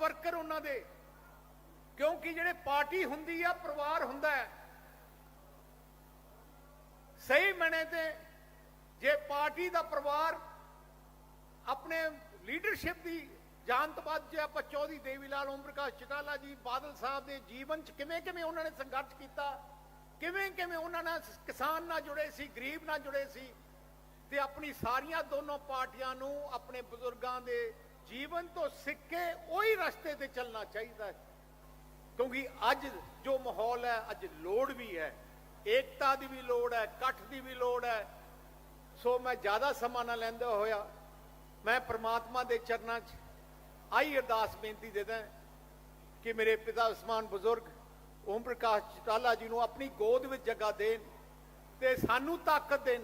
Worker ਉਹਨਾਂ ਦੇ। ਕਿਉਂਕਿ ਜਿਹੜੇ ਪਾਰਟੀ ਹੁੰਦੀ ਆ, ਪਰਿਵਾਰ ਹੁੰਦਾ ਹੈ। ਸਹੀ ਮਣੇ ਤੇ ਜੇ ਪਾਰਟੀ ਦਾ ਪਰਿਵਾਰ ਆਪਣੇ ਲੀਡਰਸ਼ਿਪ ਦੀ ਜਾਨ ਤੋਂ ਬਾਅਦ ਜੇ ਆਪਾਂ ਚੌਧਰੀ ਦੇਵੀ ਲਾਲ ਓਮ ਪ੍ਰਕਾਸ਼ ਚਟਾਲਾ ਜੀ, ਬਾਦਲ ਸਾਹਿਬ ਦੇ ਜੀਵਨ ਚ ਕਿਵੇਂ ਕਿਵੇਂ ਉਹਨਾਂ ਨੇ ਸੰਘਰਸ਼ ਕੀਤਾ ਕਿਵੇਂ ਕਿਵੇਂ ਉਹਨਾਂ ਨਾਲ ਕਿਸਾਨ ਨਾਲ ਜੁੜੇ ਸੀ, ਗਰੀਬ ਨਾਲ ਜੁੜੇ ਸੀ, ਤੇ ਆਪਣੀ ਸਾਰੀਆਂ ਦੋਨੋਂ ਪਾਰਟੀਆਂ ਨੂੰ, ਆਪਣੇ ਬਜ਼ੁਰਗਾਂ ਦੇ ਜੀਵਨ ਤੋਂ ਸਿੱਖ ਕੇ ਉਹੀ ਰਸਤੇ ਤੇ ਚੱਲਣਾ ਚਾਹੀਦਾ ਹੈ। ਕਿਉਂਕਿ ਅੱਜ ਜੋ ਮਾਹੌਲ ਹੈ, ਅੱਜ ਲੋੜ ਵੀ ਹੈ। ਏਕਤਾ ਦੀ ਵੀ ਲੋੜ ਹੈ, ਇਕੱਠ ਦੀ ਵੀ ਲੋੜ ਹੈ। ਸੋ ਮੈਂ ਜ਼ਿਆਦਾ ਸਮਾਂ ਨਾ ਲੈਂਦਾ ਹੋਇਆ, ਮੈਂ ਪ੍ਰਮਾਤਮਾ ਦੇ ਚਰਨਾਂ 'ਚ ਆਈ ਅਰਦਾਸ ਬੇਨਤੀ ਦੇਦਾ ਕਿ ਮੇਰੇ ਪਿਤਾ ਉਸਮਾਨ ਬਜ਼ੁਰਗ, ਓਮ ਪ੍ਰਕਾਸ਼ ਚਟਾਲਾ ਜੀ ਨੂੰ ਆਪਣੀ ਗੋਦ ਵਿੱਚ ਜਗ੍ਹਾ ਦੇਣ ਤੇ ਸਾਨੂੰ ਤਾਕਤ ਦੇਣ,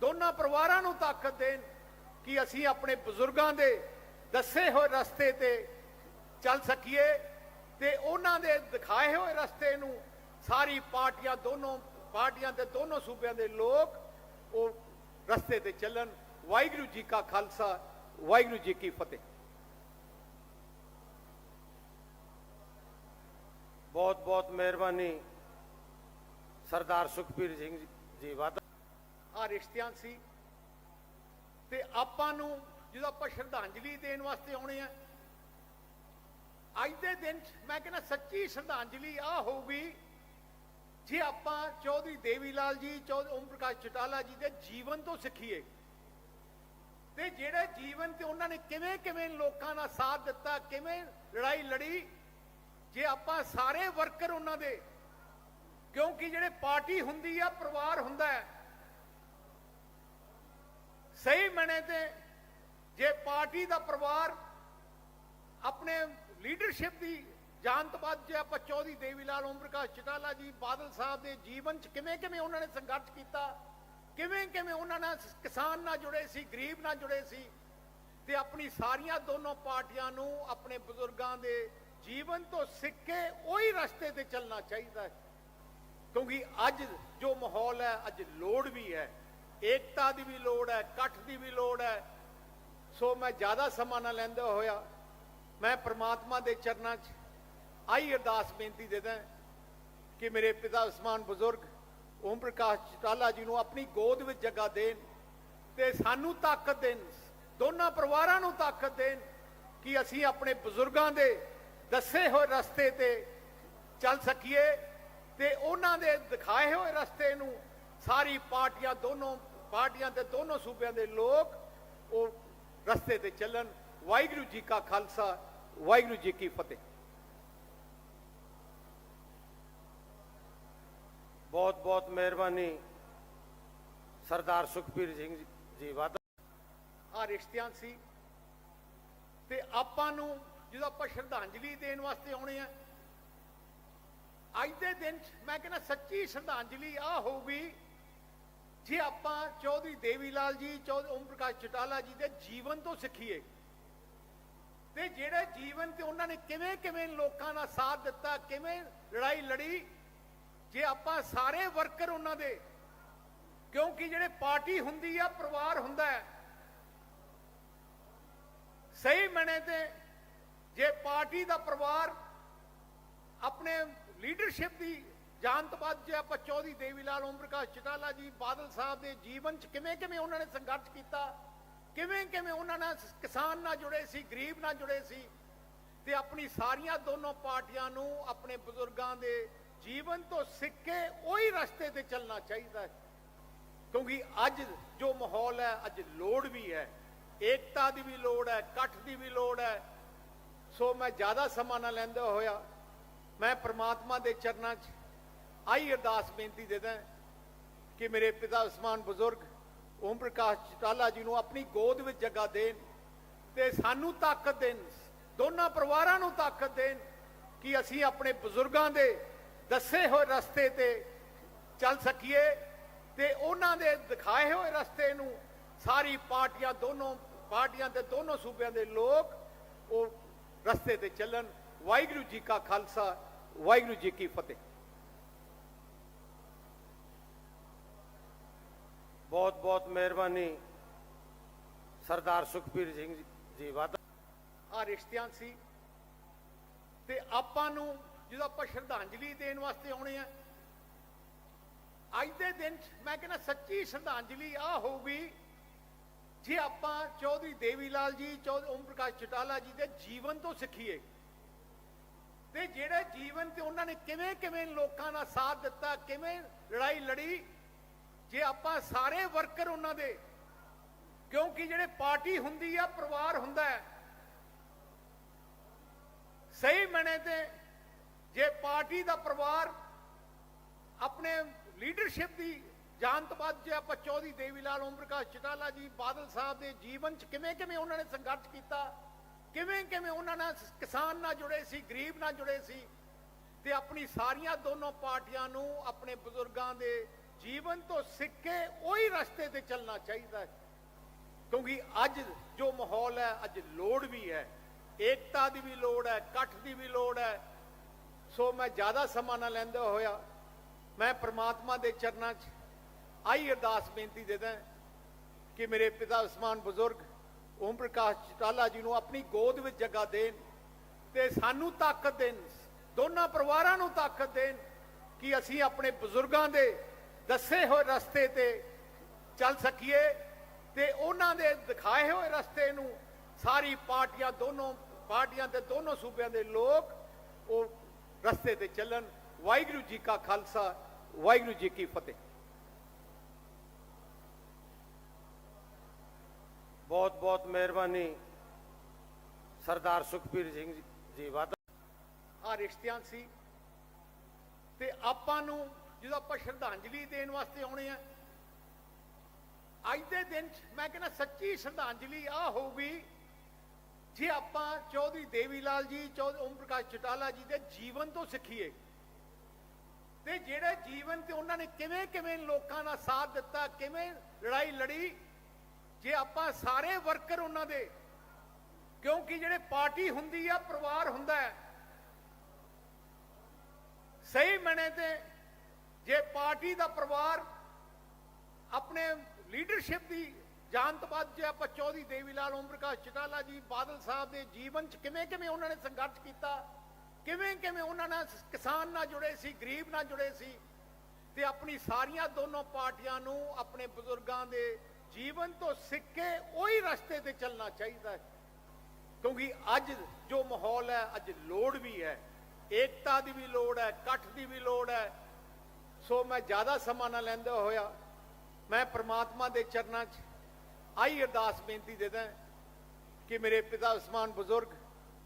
ਦੋਨਾਂ ਪਰਿਵਾਰਾਂ ਨੂੰ ਤਾਕਤ ਦੇਣ ਕਿ ਅਸੀਂ ਆਪਣੇ ਬਜ਼ੁਰਗਾਂ ਦੇ ਦੱਸੇ ਹੋਏ ਰਸਤੇ ਤੇ ਚੱਲ ਸਕੀਏ ਤੇ ਉਹਨਾਂ ਦੇ ਦਿਖਾਏ ਹੋਏ ਰਸਤੇ ਨੂੰ ਸਾਰੀ ਪਾਰਟੀਆਂ ਦੋਨੋਂ ਪਾਰਟੀਆਂ ਤੇ ਦੋਨੋਂ ਸੂਬਿਆਂ ਦੇ ਲੋਕ ਉਹ ਰਸਤੇ ਤੇ ਚੱਲਣ। ਵਾਹਿਗੁਰੂ ਜੀ ਕਾ ਖਾਲਸਾ ਵਾਹਿਗੁਰੂ ਜੀ ਕੀ ਫਤਿਹ। ਬਹੁਤ ਬਹੁਤ ਮਿਹਰਬਾਨੀ ਸਰਦਾਰ ਸੁਖਬੀਰ ਸਿੰਘ ਜੀ- ਵਾਧਾ। ਆ ਰਿਸ਼ਤਿਆਂ ਸੀ ਤੇ ਆਪਾਂ ਨੂੰ ਜਦੋਂ ਆਪਾਂ ਸ਼ਰਧਾਂਜਲੀ ਦੇਣ ਵਾਸਤੇ ਆਉਣੇ ਆ, ਅੱਜ ਦੇ ਦਿਨ 'ਚ ਮੈਂ ਕਹਿੰਦਾ ਸੱਚੀ ਸ਼ਰਧਾਂਜਲੀ ਆ ਹੋਊਗੀ, ਜੇ ਆਪਾਂ ਚੌਧਰੀ ਦੇਵੀ ਲਾਲ ਜੀ, ਚੌਧਰੀ ਓਮ ਪ੍ਰਕਾਸ਼ ਚਟਾਲਾ ਜੀ ਦੇ ਜੀਵਨ ਤੋਂ ਸਿੱਖੀਏ। ਤੇ ਜਿਹੜੇ ਜੀਵਨ ਤੇ ਉਹਨਾਂ ਨੇ ਕਿਵੇਂ ਕਿਵੇਂ ਲੋਕਾਂ ਦਾ ਸਾਥ ਦਿੱਤਾ, ਕਿਵੇਂ ਲੜਾਈ ਲੜੀ, ਜੇ ਆਪਾਂ ਸਾਰੇ ਵਰਕਰ ਉਹਨਾਂ ਦੇ, ਕਿਉਂਕਿ ਜਿਹੜੇ ਪਾਰਟੀ ਹੁੰਦੀ ਆ, ਪਰਿਵਾਰ ਹੁੰਦਾ ਹੈ, ਸਹੀ ਮਣੇ ਤੇ ਜੇ ਪਾਰਟੀ ਦਾ ਪਰਿਵਾਰ ਆਪਣੇ ਲੀਡਰਸ਼ਿਪ ਦੀ ਜਾਨ ਤੋਂ ਬਾਅਦ ਜੇ ਆਪਾਂ ਚੌਧਰੀ ਦੇਵੀ ਲਾਲ ਓਮ ਪ੍ਰਕਾਸ਼ ਚਟਾਲਾ ਜੀ, ਬਾਦਲ ਸਾਹਿਬ ਦੇ ਜੀਵਨ ਚ ਕਿਵੇਂ ਕਿਵੇਂ ਉਹਨਾਂ ਨੇ ਸੰਘਰਸ਼ ਕੀਤਾ, ਕਿਵੇਂ ਕਿਵੇਂ ਉਹਨਾਂ ਨਾਲ ਕਿਸਾਨ ਨਾਲ ਜੁੜੇ ਸੀ, ਗਰੀਬ ਨਾਲ ਜੁੜੇ ਸੀ, ਤੇ ਆਪਣੀ ਸਾਰੀਆਂ ਦੋਨੋਂ ਪਾਰਟੀਆਂ ਨੂੰ ਆਪਣੇ ਬਜ਼ੁਰਗਾਂ ਦੇ ਜੀਵਨ ਤੋਂ ਸਿੱਖ ਕੇ ਉਹੀ ਰਸਤੇ ਤੇ ਚੱਲਣਾ ਚਾਹੀਦਾ ਹੈ। ਕਿਉਂਕਿ ਅੱਜ ਜੋ ਮਾਹੌਲ ਹੈ, ਅੱਜ ਲੋੜ ਵੀ ਹੈ। ਏਕਤਾ ਦੀ ਵੀ ਲੋੜ ਹੈ, ਇਕੱਠ ਦੀ ਵੀ ਲੋੜ ਹੈ। ਸੋ ਮੈਂ ਜ਼ਿਆਦਾ ਸਮਾਂ ਨਾ ਲੈਂਦਾ ਹੋਇਆ, ਮੈਂ ਪ੍ਰਮਾਤਮਾ ਦੇ ਚਰਨਾਂ 'ਚ ਆਈ ਅਰਦਾਸ ਬੇਨਤੀ ਦੇਦਾ ਕਿ ਮੇਰੇ ਪਿਤਾ ਉਸਮਾਨ ਬਜ਼ੁਰਗ ਓਮ ਪ੍ਰਕਾਸ਼ ਚਟਾਲਾ ਜੀ ਨੂੰ ਆਪਣੀ ਗੋਦ ਵਿੱਚ ਜਗ੍ਹਾ ਦੇਣ ਤੇ ਸਾਨੂੰ ਤਾਕਤ ਦੇਣ, ਦੋਨਾਂ ਪਰਿਵਾਰਾਂ ਨੂੰ ਤਾਕਤ ਦੇਣ ਕਿ ਅਸੀਂ ਆਪਣੇ ਬਜ਼ੁਰਗਾਂ ਦੇ ਦੱਸੇ ਹੋਏ ਰਸਤੇ ਤੇ ਚੱਲ ਸਕੀਏ ਤੇ ਉਹਨਾਂ ਦੇ ਦਿਖਾਏ ਹੋਏ ਰਸਤੇ ਨੂੰ ਸਾਰੀ ਪਾਰਟੀਆਂ ਦੋਨੋਂ, ਪਾਰਟੀਆਂ ਤੇ ਦੋਨੋਂ ਸੂਬਿਆਂ ਦੇ ਲੋਕ ਉਹ ਰਸਤੇ ਤੇ ਚੱਲਣ। ਵਾਹਿਗੁਰੂ ਜੀ ਕਾ ਖਾਲਸਾ, ਵਾਹਿਗੁਰੂ ਜੀ ਕੀ ਫਤਿਹ। ਬਹੁਤ ਬਹੁਤ ਮਿਹਰਬਾਨੀ ਸਰਦਾਰ ਸੁਖਬੀਰ ਸਿੰਘ ਜੀ- ਜੀ ਵਾਧਾ। ਆ ਰਿਸ਼ਤਿਆਂ ਸੀ। ਤੇ ਆਪਾਂ ਨੂੰ ਜਦੋਂ ਆਪਾਂ ਸ਼ਰਧਾਂਜਲੀ ਦੇਣ ਵਾਸਤੇ ਆਉਣੇ ਆ, ਅੱਜ ਦੇ ਦਿਨ 'ਚ ਮੈਂ ਕਹਿੰਦਾ ਸੱਚੀ ਸ਼ਰਧਾਂਜਲੀ ਆ ਹੋਊਗੀ ਜੇ ਆਪਾਂ ਚੌਧਰੀ ਦੇਵੀ ਲਾਲ ਜੀ, ਚੌਧਰੀ ਓਮ ਪ੍ਰਕਾਸ਼ ਚਟਾਲਾ ਜੀ ਦੇ ਜੀਵਨ ਤੋਂ ਸਿੱਖੀਏ, ਤੇ ਜਿਹੜੇ ਜੀਵਨ ਤੇ ਉਹਨਾਂ ਨੇ ਕਿਵੇਂ ਕਿਵੇਂ ਲੋਕਾਂ ਦਾ ਸਾਥ ਦਿੱਤਾ, ਕਿਵੇਂ ਲੜਾਈ ਲੜੀ, ਜੇ ਆਪਾਂ ਸਾਰੇ ਵਰਕਰ ਉਹਨਾਂ ਦੇ, ਕਿਉਂਕਿ ਜਿਹੜੇ ਪਾਰਟੀ ਹੁੰਦੀ ਆ, ਪਰਿਵਾਰ ਹੁੰਦਾ ਹੈ, ਸਹੀ ਮਣੇ ਤੇ ਜੇ ਪਾਰਟੀ ਦਾ ਪਰਿਵਾਰ ਆਪਣੇ ਲੀਡਰਸ਼ਿਪ ਦੀ ਜਾਣ ਤੋਂ ਬਾਅਦ ਜੇ ਆਪਾਂ ਚੌਧਰੀ ਦੇਵੀ ਲਾਲ ਓਮ ਪ੍ਰਕਾਸ਼ ਚਟਾਲਾ ਜੀ, ਬਾਦਲ ਸਾਹਿਬ ਦੇ ਜੀਵਨ ਚ ਕਿਵੇਂ ਕਿਵੇਂ ਉਹਨਾਂ ਨੇ ਸੰਘਰਸ਼ ਕੀਤਾ, ਕਿਵੇਂ ਕਿਵੇਂ ਉਹਨਾਂ ਨਾਲ ਕਿਸਾਨ ਨਾਲ ਜੁੜੇ ਸੀ, ਗਰੀਬ ਨਾਲ ਜੁੜੇ ਸੀ, ਤੇ ਆਪਣੀ ਸਾਰੀਆਂ ਦੋਨੋਂ ਪਾਰਟੀਆਂ ਨੂੰ ਆਪਣੇ ਬਜ਼ੁਰਗਾਂ ਦੇ ਜੀਵਨ ਤੋਂ ਸਿੱਕੇ ਉਹੀ ਰਸਤੇ ਤੇ ਚੱਲਣਾ ਚਾਹੀਦਾ ਹੈ। ਕਿਉਂਕਿ ਅੱਜ ਜੋ ਮਾਹੌਲ ਹੈ, ਅੱਜ ਲੋੜ ਵੀ ਹੈ, ਏਕਤਾ ਦੀ ਵੀ ਲੋੜ ਹੈ, ਇਕੱਠ ਦੀ ਵੀ ਲੋੜ ਹੈ। ਸੋ ਮੈਂ ਜ਼ਿਆਦਾ ਸਮਾਂ ਨਾ ਲੈਂਦਾ ਹੋਇਆ, ਮੈਂ ਪ੍ਰਮਾਤਮਾ ਦੇ ਚਰਨਾਂ 'ਚ ਆਈ ਅਰਦਾਸ ਬੇਨਤੀ ਦੇਦਾ ਕਿ ਮੇਰੇ ਪਿਤਾ ਉਸਮਾਨ ਬਜ਼ੁਰਗ ਓਮ ਪ੍ਰਕਾਸ਼ ਚਟਾਲਾ ਜੀ ਨੂੰ ਆਪਣੀ ਗੋਦ ਵਿੱਚ ਜਗ੍ਹਾ ਦੇਣ ਤੇ ਸਾਨੂੰ ਤਾਕਤ ਦੇਣ, ਦੋਨਾਂ ਪਰਿਵਾਰਾਂ ਨੂੰ ਤਾਕਤ ਦੇਣ ਕਿ ਅਸੀਂ ਆਪਣੇ ਬਜ਼ੁਰਗਾਂ ਦੇ ਦੱਸੇ ਹੋਏ ਰਸਤੇ ਤੇ ਚੱਲ ਸਕੀਏ ਤੇ ਉਹਨਾਂ ਦੇ ਦਿਖਾਏ ਹੋਏ ਰਸਤੇ ਨੂੰ ਸਾਰੀ ਪਾਰਟੀਆਂ ਦੋਨੋਂ, ਪਾਰਟੀਆਂ ਤੇ ਦੋਨੋਂ ਸੂਬਿਆਂ ਦੇ ਲੋਕ ਉਹ ਰਸਤੇ ਤੇ ਚੱਲਣ। ਵਾਹਿਗੁਰੂ ਜੀ ਕਾ ਖਾਲਸਾ, ਵਾਹਿਗੁਰੂ ਜੀ ਕੀ ਫਤਿਹ। ਬਹੁਤ ਬਹੁਤ ਮਿਹਰਬਾਨੀ ਸਰਦਾਰ ਸੁਖਬੀਰ ਸਿੰਘ ਜੀ- ਜੀ ਵਾਧਾ। ਆ ਰਿਸ਼ਤਿਆਂ ਸੀ। ਤੇ ਆਪਾਂ ਨੂੰ ਜਦੋਂ ਆਪਾਂ ਸ਼ਰਧਾਂਜਲੀ ਦੇਣ ਵਾਸਤੇ ਆਉਣੇ ਆ, ਅੱਜ ਦੇ ਦਿਨ 'ਚ ਮੈਂ ਕਹਿੰਦਾ ਸੱਚੀ ਸ਼ਰਧਾਂਜਲੀ ਆ ਹੋਊਗੀ, ਜੇ ਆਪਾਂ ਚੌਧਰੀ ਦੇਵੀ ਲਾਲ ਜੀ, ਚੌਧਰੀ ਓਮ ਪ੍ਰਕਾਸ਼ ਚਟਾਲਾ ਜੀ ਦੇ ਜੀਵਨ ਤੋਂ ਸਿੱਖੀਏ। ਤੇ ਜਿਹੜੇ ਜੀਵਨ ਤੇ ਉਹਨਾਂ ਨੇ ਕਿਵੇਂ ਕਿਵੇਂ ਲੋਕਾਂ ਦਾ ਸਾਥ ਦਿੱਤਾ, ਕਿਵੇਂ ਲੜਾਈ ਲੜੀ ਜੇ ਆਪਾਂ ਸਾਰੇ ਵਰਕਰ ਉਹਨਾਂ ਦੇ, ਕਿਉਂਕਿ ਜਿਹੜੇ ਪਾਰਟੀ ਹੁੰਦੀ ਆ, ਪਰਿਵਾਰ ਹੁੰਦਾ ਹੈ। ਸਹੀ ਮਣੇ ਤੇ ਜੇ ਪਾਰਟੀ ਦਾ ਪਰਿਵਾਰ ਆਪਣੇ ਲੀਡਰਸ਼ਿਪ ਦੀ ਜਾਨ ਤੋਂ ਬਾਅਦ ਜੇ ਆਪਾਂ ਚੌਧਰੀ ਦੇਵੀ ਲਾਲ ਓਮ ਪ੍ਰਕਾਸ਼ ਚਟਾਲਾ ਜੀ, ਬਾਦਲ ਸਾਹਿਬ ਦੇ ਜੀਵਨ ਚ ਕਿਵੇਂ ਕਿਵੇਂ ਉਹਨਾਂ ਨੇ ਸੰਘਰਸ਼ ਕੀਤਾ ਕਿਵੇਂ ਕਿਵੇਂ ਉਹਨਾਂ ਨਾਲ ਕਿਸਾਨ ਨਾਲ ਜੁੜੇ ਸੀ, ਗਰੀਬ ਨਾਲ ਜੁੜੇ ਸੀ, ਤੇ ਆਪਣੀ ਸਾਰੀਆਂ ਦੋਨੋਂ ਪਾਰਟੀਆਂ ਨੂੰ, ਆਪਣੇ ਬਜ਼ੁਰਗਾਂ ਦੇ ਜੀਵਨ ਤੋਂ ਸਿੱਖ ਕੇ ਉਹੀ ਰਸਤੇ ਤੇ ਚੱਲਣਾ ਚਾਹੀਦਾ ਹੈ। ਕਿਉਂਕਿ ਅੱਜ ਜੋ ਮਾਹੌਲ ਹੈ, ਅੱਜ ਲੋੜ ਵੀ ਹੈ। ਏਕਤਾ ਦੀ ਵੀ ਲੋੜ ਹੈ, ਇਕੱਠ ਦੀ ਵੀ ਲੋੜ ਹੈ। ਸੋ ਮੈਂ ਜ਼ਿਆਦਾ ਸਮਾਂ ਨਾ ਲੈਂਦਾ ਹੋਇਆ। ਮੈਂ ਪ੍ਰਮਾਤਮਾ ਦੇ ਚਰਨਾਂ 'ਚ ਆਈ ਅਰਦਾਸ ਬੇਨਤੀ ਦੇਦਾ ਕਿ ਮੇਰੇ ਪਿਤਾ ਉਸਮਾਨ ਬਜ਼ੁਰਗ, ਓਮ ਪ੍ਰਕਾਸ਼ ਚਟਾਲਾ ਜੀ ਨੂੰ ਆਪਣੀ ਗੋਦ ਵਿੱਚ ਜਗ੍ਹਾ ਦੇਣ ਤੇ ਸਾਨੂੰ ਤਾਕਤ ਦੇਣ, ਦੋਨਾਂ ਪਰਿਵਾਰਾਂ ਨੂੰ ਤਾਕਤ ਦੇਣ ਕਿ ਅਸੀਂ ਆਪਣੇ ਬਜ਼ੁਰਗਾਂ ਦੇ ਦੱਸੇ ਹੋਏ ਰਸਤੇ ਤੇ ਚੱਲ ਸਕੀਏ ਤੇ ਉਹਨਾਂ ਦੇ ਦਿਖਾਏ ਹੋਏ ਰਸਤੇ ਨੂੰ ਸਾਰੀ ਪਾਰਟੀਆਂ ਦੋਨੋਂ ਪਾਰਟੀਆਂ ਤੇ ਦੋਨੋਂ ਸੂਬਿਆਂ ਦੇ ਲੋਕ ਉਹ ਰਸਤੇ ਤੇ ਚੱਲਣ। ਵਾਹਿਗੁਰੂ ਜੀ ਕਾ ਖਾਲਸਾ ਵਾਹਿਗੁਰੂ ਜੀ ਕੀ ਫਤਿਹ। ਬਹੁਤ ਬਹੁਤ ਮਿਹਰਬਾਨੀ ਸਰਦਾਰ ਸੁਖਬੀਰ ਸਿੰਘ ਜੀ- ਜੀ ਵਾਧਾ। ਆ ਰਿਸ਼ਤਿਆਂ ਸੀ ਤੇ ਆਪਾਂ ਨੂੰ ਜਦੋਂ ਆਪਾਂ ਸ਼ਰਧਾਂਜਲੀ ਦੇਣ ਵਾਸਤੇ ਆਉਣੇ ਆ, ਅੱਜ ਦੇ ਦਿਨ 'ਚ ਮੈਂ ਕਹਿੰਦਾ ਸੱਚੀ ਸ਼ਰਧਾਂਜਲੀ ਆ ਹੋਊਗੀ, ਜੇ ਆਪਾਂ ਚੌਧਰੀ ਦੇਵੀ ਲਾਲ ਜੀ, ਚੌਧਰੀ ਓਮ ਪ੍ਰਕਾਸ਼ ਚਟਾਲਾ ਜੀ ਦੇ ਜੀਵਨ ਤੋਂ ਸਿੱਖੀਏ। ਤੇ ਜਿਹੜੇ ਜੀਵਨ ਤੇ ਉਹਨਾਂ ਨੇ ਕਿਵੇਂ ਕਿਵੇਂ ਲੋਕਾਂ ਦਾ ਸਾਥ ਦਿੱਤਾ, ਕਿਵੇਂ ਲੜਾਈ ਲੜੀ, ਜੇ ਆਪਾਂ ਸਾਰੇ ਵਰਕਰ ਉਹਨਾਂ ਦੇ, ਕਿਉਂਕਿ ਜਿਹੜੇ ਪਾਰਟੀ ਹੁੰਦੀ ਆ, ਪਰਿਵਾਰ ਹੁੰਦਾ ਹੈ, ਸਹੀ ਮਣੇ ਤੇ ਜੇ ਪਾਰਟੀ ਦਾ ਪਰਿਵਾਰ ਆਪਣੇ ਲੀਡਰਸ਼ਿਪ ਦੀ ਜਾਨ ਤੋਂ ਬਾਅਦ ਜੇ ਆਪਾਂ ਚੌਧਰੀ ਦੇਵੀ ਲਾਲ ਓਮ ਪ੍ਰਕਾਸ਼ ਚਟਾਲਾ ਜੀ, ਬਾਦਲ ਸਾਹਿਬ ਦੇ ਜੀਵਨ ਚ ਕਿਵੇਂ ਕਿਵੇਂ ਉਹਨਾਂ ਨੇ ਸੰਘਰਸ਼ ਕੀਤਾ, ਕਿਵੇਂ ਕਿਵੇਂ ਉਹਨਾਂ ਨਾਲ ਕਿਸਾਨ ਨਾਲ ਜੁੜੇ ਸੀ, ਗਰੀਬ ਨਾਲ ਜੁੜੇ ਸੀ, ਤੇ ਆਪਣੀ ਸਾਰੀਆਂ ਦੋਨੋਂ ਪਾਰਟੀਆਂ ਨੂੰ ਆਪਣੇ ਬਜ਼ੁਰਗਾਂ ਦੇ ਜੀਵਨ ਤੋਂ ਸਿੱਖ ਕੇ ਉਹੀ ਰਸਤੇ ਤੇ ਚੱਲਣਾ ਚਾਹੀਦਾ ਹੈ। ਕਿਉਂਕਿ ਅੱਜ ਜੋ ਮਾਹੌਲ ਹੈ, ਅੱਜ ਲੋੜ ਵੀ ਹੈ। ਏਕਤਾ ਦੀ ਵੀ ਲੋੜ ਹੈ, ਇਕੱਠ ਦੀ ਵੀ ਲੋੜ ਹੈ। ਸੋ ਮੈਂ ਜ਼ਿਆਦਾ ਸਮਾਂ ਨਾ ਲੈਂਦਾ ਹੋਇਆ, ਮੈਂ ਪ੍ਰਮਾਤਮਾ ਦੇ ਚਰਨਾਂ 'ਚ ਆਈ ਅਰਦਾਸ ਬੇਨਤੀ ਦੇਦਾ ਕਿ ਮੇਰੇ ਪਿਤਾ ਉਸਮਾਨ ਬਜ਼ੁਰਗ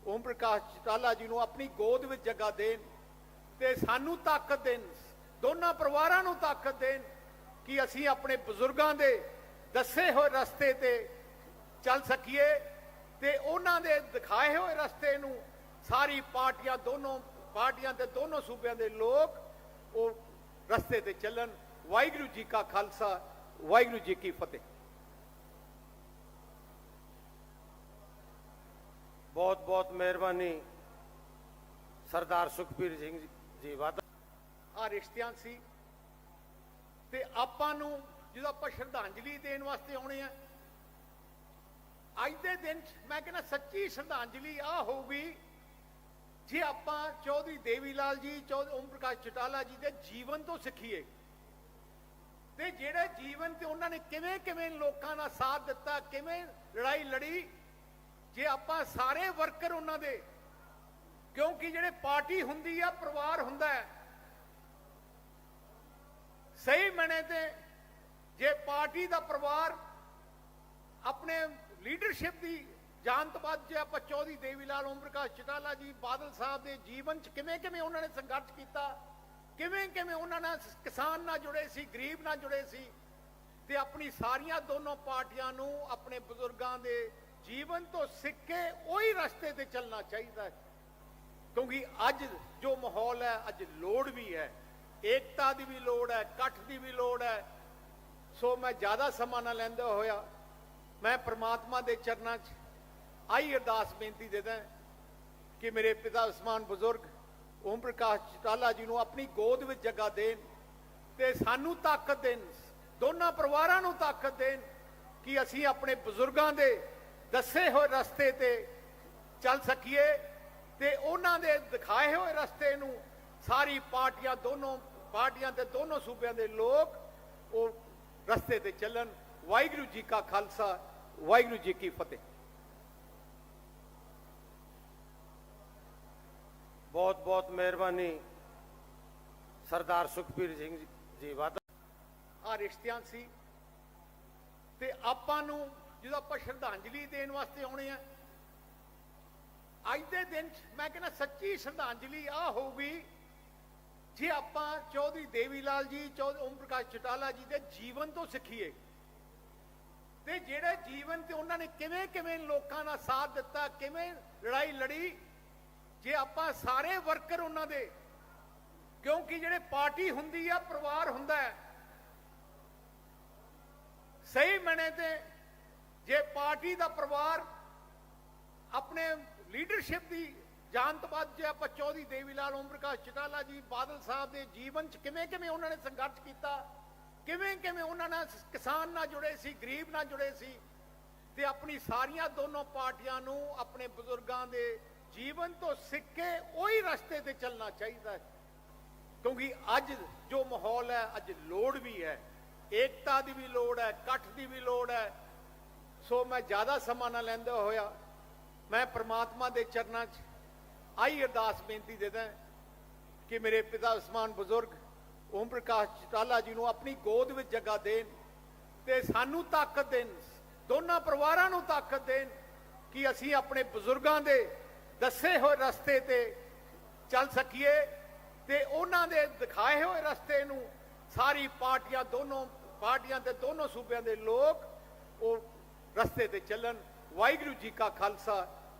ਓਮ ਪ੍ਰਕਾਸ਼ ਚਟਾਲਾ ਜੀ ਨੂੰ ਆਪਣੀ ਗੋਦ ਵਿੱਚ ਜਗ੍ਹਾ ਦੇਣ ਤੇ ਸਾਨੂੰ ਤਾਕਤ ਦੇਣ, ਦੋਨਾਂ ਪਰਿਵਾਰਾਂ ਨੂੰ ਤਾਕਤ ਦੇਣ ਕਿ ਅਸੀਂ ਆਪਣੇ ਬਜ਼ੁਰਗਾਂ ਦੇ ਦੱਸੇ ਹੋਏ ਰਸਤੇ ਤੇ ਚੱਲ ਸਕੀਏ ਤੇ ਉਹਨਾਂ ਦੇ ਦਿਖਾਏ ਹੋਏ ਰਸਤੇ ਨੂੰ ਸਾਰੀ ਪਾਰਟੀਆਂ ਦੋਨੋਂ, ਪਾਰਟੀਆਂ ਤੇ ਦੋਨੋਂ ਸੂਬਿਆਂ ਦੇ ਲੋਕ ਉਹ ਰਸਤੇ ਤੇ ਚੱਲਣ। ਵਾਹਿਗੁਰੂ ਜੀ ਕਾ ਖਾਲਸਾ, ਵਾਹਿਗੁਰੂ ਜੀ ਕੀ ਫਤਿਹ। ਬਹੁਤ ਬਹੁਤ ਮਿਹਰਬਾਨੀ ਸਰਦਾਰ ਸੁਖਬੀਰ ਸਿੰਘ ਜੀ- ਜੀ ਵਾਧਾ। ਆ ਰਿਸ਼ਤਿਆਂ ਸੀ ਤੇ ਆਪਾਂ ਨੂੰ ਜਦੋਂ ਆਪਾਂ ਸ਼ਰਧਾਂਜਲੀ ਦੇਣ ਵਾਸਤੇ ਆਉਣੇ ਆ, ਅੱਜ ਦੇ ਦਿਨ 'ਚ ਮੈਂ ਕਹਿੰਦਾ ਸੱਚੀ ਸ਼ਰਧਾਂਜਲੀ ਆ ਹੋਊਗੀ ਜੇ ਆਪਾਂ ਚੌਧਰੀ ਦੇਵੀ ਲਾਲ ਜੀ, ਚੌਧਰੀ ਓਮ ਪ੍ਰਕਾਸ਼ ਚਟਾਲਾ ਜੀ ਦੇ ਜੀਵਨ ਤੋਂ ਸਿੱਖੀਏ, ਤੇ ਜਿਹੜੇ ਜੀਵਨ ਤੇ ਉਹਨਾਂ ਨੇ ਕਿਵੇਂ ਕਿਵੇਂ ਲੋਕਾਂ ਦਾ ਸਾਥ ਦਿੱਤਾ, ਕਿਵੇਂ ਲੜਾਈ ਲੜੀ, ਜੇ ਆਪਾਂ ਸਾਰੇ ਵਰਕਰ ਉਹਨਾਂ ਦੇ, ਕਿਉਂਕਿ ਜਿਹੜੇ ਪਾਰਟੀ ਹੁੰਦੀ ਆ, ਪਰਿਵਾਰ ਹੁੰਦਾ ਹੈ, ਸਹੀ ਮਣੇ ਤੇ ਜੇ ਪਾਰਟੀ ਦਾ ਪਰਿਵਾਰ ਆਪਣੇ ਲੀਡਰਸ਼ਿਪ ਦੀ ਜਾਣ ਤੋਂ ਬਾਅਦ ਜੇ ਆਪਾਂ ਚੌਧਰੀ ਦੇਵੀ ਲਾਲ ਓਮ ਪ੍ਰਕਾਸ਼ ਚਟਾਲਾ ਜੀ, ਬਾਦਲ ਸਾਹਿਬ ਦੇ ਜੀਵਨ ਚ ਕਿਵੇਂ ਕਿਵੇਂ ਉਹਨਾਂ ਨੇ ਸੰਘਰਸ਼ ਕੀਤਾ, ਕਿਵੇਂ ਕਿਵੇਂ ਉਹਨਾਂ ਨਾਲ ਕਿਸਾਨ ਨਾਲ ਜੁੜੇ ਸੀ, ਗਰੀਬ ਨਾਲ ਜੁੜੇ ਸੀ, ਤੇ ਆਪਣੀ ਸਾਰੀਆਂ ਦੋਨੋਂ ਪਾਰਟੀਆਂ ਨੂੰ ਆਪਣੇ ਬਜ਼ੁਰਗਾਂ ਦੇ ਜੀਵਨ ਤੋਂ ਸਿੱਖ ਕੇ ਉਹੀ ਰਸਤੇ ਤੇ ਚੱਲਣਾ ਚਾਹੀਦਾ ਹੈ। ਕਿਉਂਕਿ ਅੱਜ ਜੋ ਮਾਹੌਲ ਹੈ, ਅੱਜ ਲੋੜ ਵੀ ਹੈ। ਏਕਤਾ ਦੀ ਵੀ ਲੋੜ ਹੈ, ਇਕੱਠ ਦੀ ਵੀ ਲੋੜ ਹੈ। ਸੋ ਮੈਂ ਜ਼ਿਆਦਾ ਸਮਾਂ ਨਾ ਲੈਂਦਾ ਹੋਇਆ, ਮੈਂ ਪ੍ਰਮਾਤਮਾ ਦੇ ਚਰਨਾਂ 'ਚ ਆਈ ਅਰਦਾਸ ਬੇਨਤੀ ਦੇਦਾ ਕਿ ਮੇਰੇ ਪਿਤਾ ਉਸਮਾਨ ਬਜ਼ੁਰਗ ਓਮ ਪ੍ਰਕਾਸ਼ ਚਟਾਲਾ ਜੀ ਨੂੰ ਆਪਣੀ ਗੋਦ ਵਿੱਚ ਜਗ੍ਹਾ ਦੇਣ ਤੇ ਸਾਨੂੰ ਤਾਕਤ ਦੇਣ, ਦੋਨਾਂ ਪਰਿਵਾਰਾਂ ਨੂੰ ਤਾਕਤ ਦੇਣ ਕਿ ਅਸੀਂ ਆਪਣੇ ਬਜ਼ੁਰਗਾਂ ਦੇ ਦੱਸੇ ਹੋਏ ਰਸਤੇ ਤੇ ਚੱਲ ਸਕੀਏ ਤੇ ਉਹਨਾਂ ਦੇ ਦਿਖਾਏ ਹੋਏ ਰਸਤੇ ਨੂੰ ਸਾਰੀ ਪਾਰਟੀਆਂ ਦੋਨੋਂ, ਪਾਰਟੀਆਂ ਤੇ ਦੋਨੋਂ ਸੂਬਿਆਂ ਦੇ ਲੋਕ ਉਹ ਰਸਤੇ ਤੇ ਚੱਲਣ। ਵਾਹਿਗੁਰੂ ਜੀ ਕਾ ਖਾਲਸਾ, ਵਾਹਿਗੁਰੂ ਜੀ ਕੀ ਫਤਿਹ। ਬਹੁਤ ਬਹੁਤ ਮਿਹਰਬਾਨੀ ਸਰਦਾਰ ਸੁਖਬੀਰ ਸਿੰਘ ਜੀ- ਜੀ ਵਾਧਾ। ਆ ਰਿਸ਼ਤਿਆਂ ਸੀ। ਤੇ ਆਪਾਂ ਨੂੰ ਜਦੋਂ ਆਪਾਂ ਸ਼ਰਧਾਂਜਲੀ ਦੇਣ ਵਾਸਤੇ ਆਉਣੇ ਆ, ਅੱਜ ਦੇ ਦਿਨ ਮੈਂ ਕਹਿੰਦਾ ਸੱਚੀ ਸ਼ਰਧਾਂਜਲੀ ਆ ਹੋਊਗੀ, ਜੇ ਆਪਾਂ ਚੌਧਰੀ ਦੇਵੀ ਲਾਲ ਜੀ ਚੌਧਰੀ ਓਮ ਪ੍ਰਕਾਸ਼ ਚਟਾਲਾ ਜੀ ਦੇ ਜੀਵਨ ਤੋਂ ਸਿੱਖੀਏ। ਤੇ ਜਿਹੜੇ ਜੀਵਨ ਤੇ ਉਹਨਾਂ ਨੇ ਕਿਵੇਂ ਕਿਵੇਂ ਲੋਕਾਂ ਦਾ ਸਾਥ ਦਿੱਤਾ, ਕਿਵੇਂ ਲੜਾਈ ਲੜੀ ਜੇ ਆਪਾਂ ਸਾਰੇ ਵਰਕਰ ਉਹਨਾਂ ਦੇ, ਕਿਉਂਕਿ ਜਿਹੜੇ ਪਾਰਟੀ ਹੁੰਦੀ ਆ, ਪਰਿਵਾਰ ਹੁੰਦਾ ਹੈ। ਸਹੀ ਮਣੇ ਤੇ ਜੇ ਪਾਰਟੀ ਦਾ ਪਰਿਵਾਰ ਆਪਣੇ ਲੀਡਰਸ਼ਿਪ ਦੀ ਜਾਨ ਤੋਂ ਬਾਅਦ ਜੇ ਆਪਾਂ ਚੌਧਰੀ ਦੇਵੀ ਲਾਲ ਓਮ ਪ੍ਰਕਾਸ਼ ਚਟਾਲਾ ਜੀ, ਬਾਦਲ ਸਾਹਿਬ ਦੇ ਜੀਵਨ 'ਚ ਕਿਵੇਂ ਕਿਵੇਂ ਉਹਨਾਂ ਨੇ ਸੰਘਰਸ਼ ਕੀਤਾ, ਕਿਵੇਂ ਕਿਵੇਂ ਉਹਨਾਂ ਨਾਲ ਕਿਸਾਨ ਨਾਲ ਜੁੜੇ ਸੀ, ਗਰੀਬ ਨਾਲ ਜੁੜੇ ਸੀ, ਤੇ ਆਪਣੀ ਸਾਰੀਆਂ ਦੋਨੋਂ ਪਾਰਟੀਆਂ ਨੂੰ, ਆਪਣੇ ਬਜ਼ੁਰਗਾਂ ਦੇ ਜੀਵਨ ਤੋਂ ਸਿੱਖ ਕੇ ਉਹੀ ਰਸਤੇ ਤੇ ਚੱਲਣਾ ਚਾਹੀਦਾ ਹੈ। ਕਿਉਂਕਿ ਅੱਜ ਜੋ ਮਾਹੌਲ ਹੈ, ਅੱਜ ਲੋੜ ਵੀ ਹੈ। ਏਕਤਾ ਦੀ ਵੀ ਲੋੜ ਹੈ, ਇਕੱਠ ਦੀ ਵੀ ਲੋੜ ਹੈ। ਸੋ ਮੈਂ ਜ਼ਿਆਦਾ ਸਮਾਂ ਨਾ ਲੈਂਦਾ ਹੋਇਆ। ਮੈਂ ਪ੍ਰਮਾਤਮਾ ਦੇ ਚਰਨਾਂ 'ਚ ਆਈ ਅਰਦਾਸ ਬੇਨਤੀ ਦੇਦਾ ਕਿ ਮੇਰੇ ਪਿਤਾ ਉਸਮਾਨ ਬਜ਼ੁਰਗ, ਓਮ ਪ੍ਰਕਾਸ਼ ਚਟਾਲਾ ਜੀ ਨੂੰ ਆਪਣੀ ਗੋਦ ਵਿੱਚ ਜਗ੍ਹਾ ਦੇਣ ਤੇ ਸਾਨੂੰ ਤਾਕਤ ਦੇਣ, ਦੋਨਾਂ ਪਰਿਵਾਰਾਂ ਨੂੰ ਤਾਕਤ ਦੇਣ ਕਿ ਅਸੀਂ ਆਪਣੇ ਬਜ਼ੁਰਗਾਂ ਦੇ ਦੱਸੇ ਹੋਏ ਰਸਤੇ ਤੇ ਚੱਲ ਸਕੀਏ ਤੇ ਉਹਨਾਂ ਦੇ ਦਿਖਾਏ ਹੋਏ ਰਸਤੇ ਨੂੰ ਸਾਰੀ ਪਾਰਟੀਆਂ ਦੋਨੋਂ ਪਾਰਟੀਆਂ ਤੇ ਦੋਨੋਂ ਸੂਬਿਆਂ ਦੇ ਲੋਕ ਉਹ ਰਸਤੇ ਤੇ ਚੱਲਣ। ਵਾਹਿਗੁਰੂ ਜੀ ਕਾ ਖਾਲਸਾ